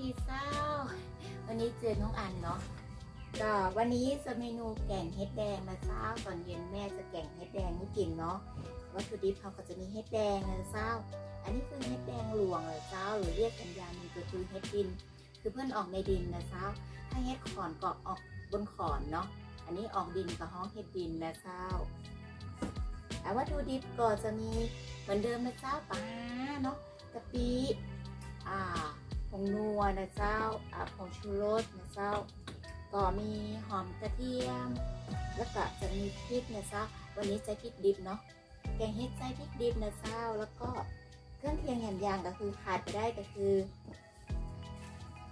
ดีเศร้า วันนี้เจอน้องอันเนาะก็วันนี้จะเมนูแกงเห็ดแดงนะเจ้าตอนเย็นแม่จะแกงเห็ดแดงให้กินเนาะวัตถุดิบเขาก็จะมีเห็ดแดงนะเจ้า อันนี้คือเห็ดแดงหลวงนะเจ้า หรือเรียกกันยามันก็คือเห็ดดิน คือเพื่อนออกในดินนะเจ้า ถ้าเห็ดขอนก็ออกบนขอนเนาะ อันนี้ออกดินกับห้องเห็ดดินนะเจ้าแต่วัตถุดิบก็จะมีเหมือนเดิมนะเจ้าปลาเนาะกะปิอ่า ผงนัวนะเจ้าอ่าผงชูรสนะเจ้าก็มีหอมกระเทียม แล้วก็จะมีพริกนะเจ้าวันนี้ใช้พริกดิบเนาะแกงเฮ็ดใช้พริกดิบนะเจ้าแล้วก็เครื่องเคียงอย่างอย่างก็คือขาดไปได้ก็คือ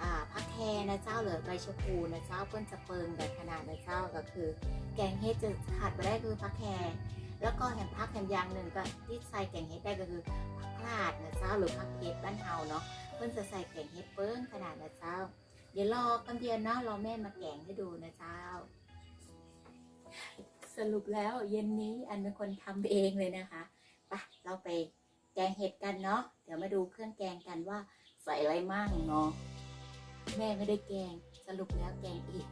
อ่าผักแคนะเจ้าหรือใบชะพูนะเจ้าเพิ่นจะเปิงแบบขนาดนะเจ้าก็คือ แกงเฮ็ดจะขาดไปได้คือผักแคแล้วก็แหมผักแหมอย่างหนึ่งก็ที่ใส่แกงเฮ็ดได้ก็คือผักลาดนะเจ้าหรือผักเฮ็ดบ้านเฮาเนาะ เพื่นจะใส่แกงเฮ็ดเปิ้งขนาดนะเจ้า เดี๋ยวรอกันเดียวนาะรอแม่มาแกงให้ดูนะเจ้า สรุปแล้วเย็นนี้อันเป็นคนทำเองเลยนะคะไปเราไปแกงเห็ดกันเนาะเดี๋ยวมาดูเครื่องแกงกันว่าใส่อะไรมั่งเนาะแม่ไม่ได้แกงสรุปแล้วแกงเอง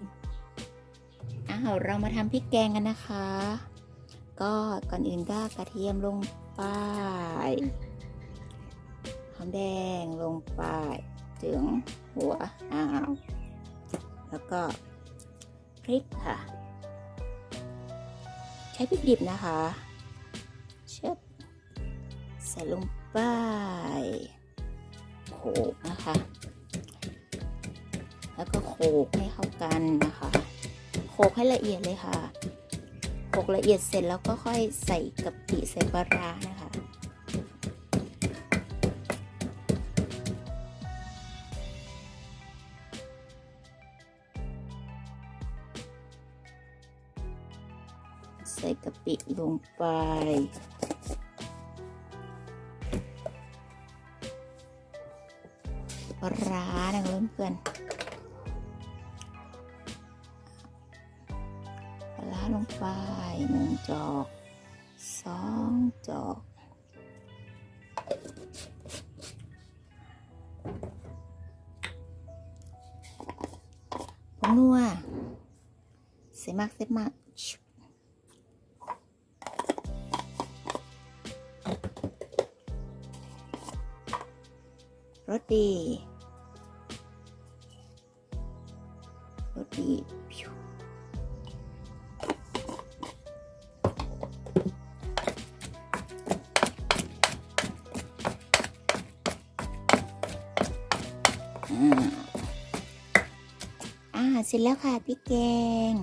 อ้าวเรามาทำพริกแกงกันนะคะ ก็ก่อนอื่นก็กระเทียมลงไป แดงลงไป ถึงหัวอ้าวแล้วก็พริกค่ะ ใช้พริกดิบนะคะเชิบใส่ลงไปโขกนะคะ แล้วก็โขกให้เข้ากันนะคะโขกให้ละเอียดเลยค่ะโขกละเอียดเสร็จแล้วก็ค่อยใส่กะปิใส่ปลาร้านะคะ ใส่กะปิลงไป ปลาร้านะคะเพื่อนปลาลงไปหนึ่งจอกสองจอกนัวเสมากเสมาก รสดีรสดีอ่าอ่า เสร็จแล้วค่ะพี่แกง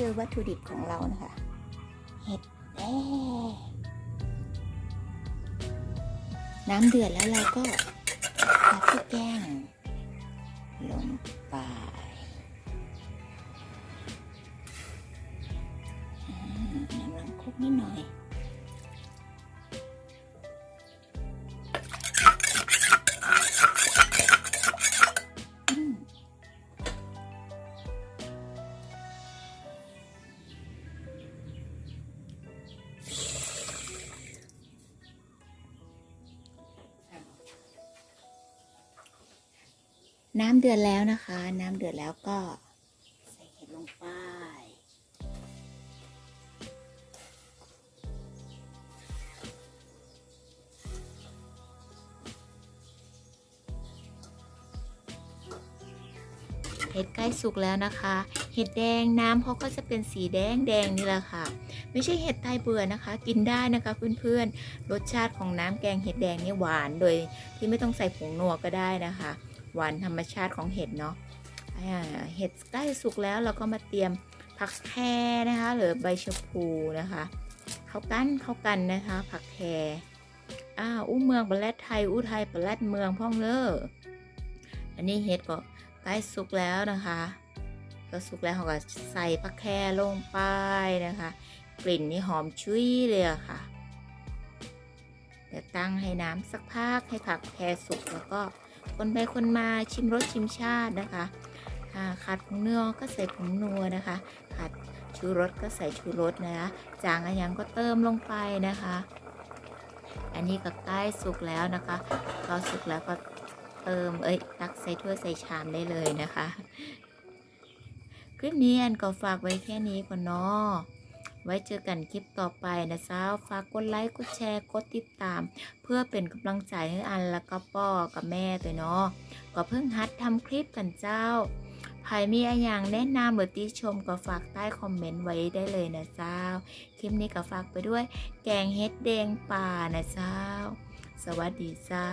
คือวัตถุดิบของเรานะคะ เห็ดแดงน้ำเดือดแล้วเราก็ตักพริกแกงลงไปน้ำลังคลุกนิดหน่อย น้ำเดือดแล้วนะคะ น้ำเดือดแล้วก็ใส่เห็ดลงไป เห็ดใกล้สุกแล้วนะคะ เห็ดแดงน้ำเขาก็จะเป็นสีแดงแดงนี่แหละค่ะ ไม่ใช่เห็ดตายเบื่อนะคะ กินได้นะคะเพื่อนๆ รสชาติของน้ำแกงเห็ดแดงนี่หวาน โดยที่ไม่ต้องใส่ผงนัวก็ได้นะคะ หวานธรรมชาติของเห็ดเนาะเห็ดใกล้สุกแล้วเราก็มาเตรียมผักแครนะคะหรือใบชะพูนะคะ เข้ากันเข้ากันนะคะ ผักแครอ้าวอู้เมืองปลาแรดไทยอู้ไทยปลาแรดเมืองพ่องเลออันนี้เห็ดก็ใกล้สุกแล้วนะคะก็สุกแล้วเขาก็ใส่ผักแครลงไปนะคะ กลิ่นนี่หอมชุยเลยะค่ะเดี๋ยวตั้งให้น้ำสักพักให้ผักแพรสุกแล้วก็ คนไปคนมาชิมรสชิมชาตินะคะขาดผงนัวก็ใส่ผงนัวนะคะขาดชูรสก็ใส่ชูรสนะคะจางอะไรยังก็เติมลงไปนะคะ อันนี้ก็ใกล้สุกแล้วนะคะก็สุกแล้วก็เติมเอ้ยตักใส่ถ้วยใส่ชามได้เลยนะคะ คลิปนี้อันก็ฝากไว้แค่นี้ก่อนเนาะ ไว้เจอกันคลิปต่อไปนะเจ้าฝากกดไลค์กดแชร์กดติดตาม เพื่อเป็นกำลังใจให้อันแล้วก็ป้อกับแม่ตัวเนาะก็เพิ่งฮัดทำคลิปกันเจ้าใครมีอะไรอย่างแนะนำหรือติชมก็ฝากใต้คอมเมนต์ไว้ได้เลยนะเจ้า คลิปนี้ก็ฝากไปด้วย แกงเฮ็ดแดงป่านะเจ้า สวัสดีเจ้า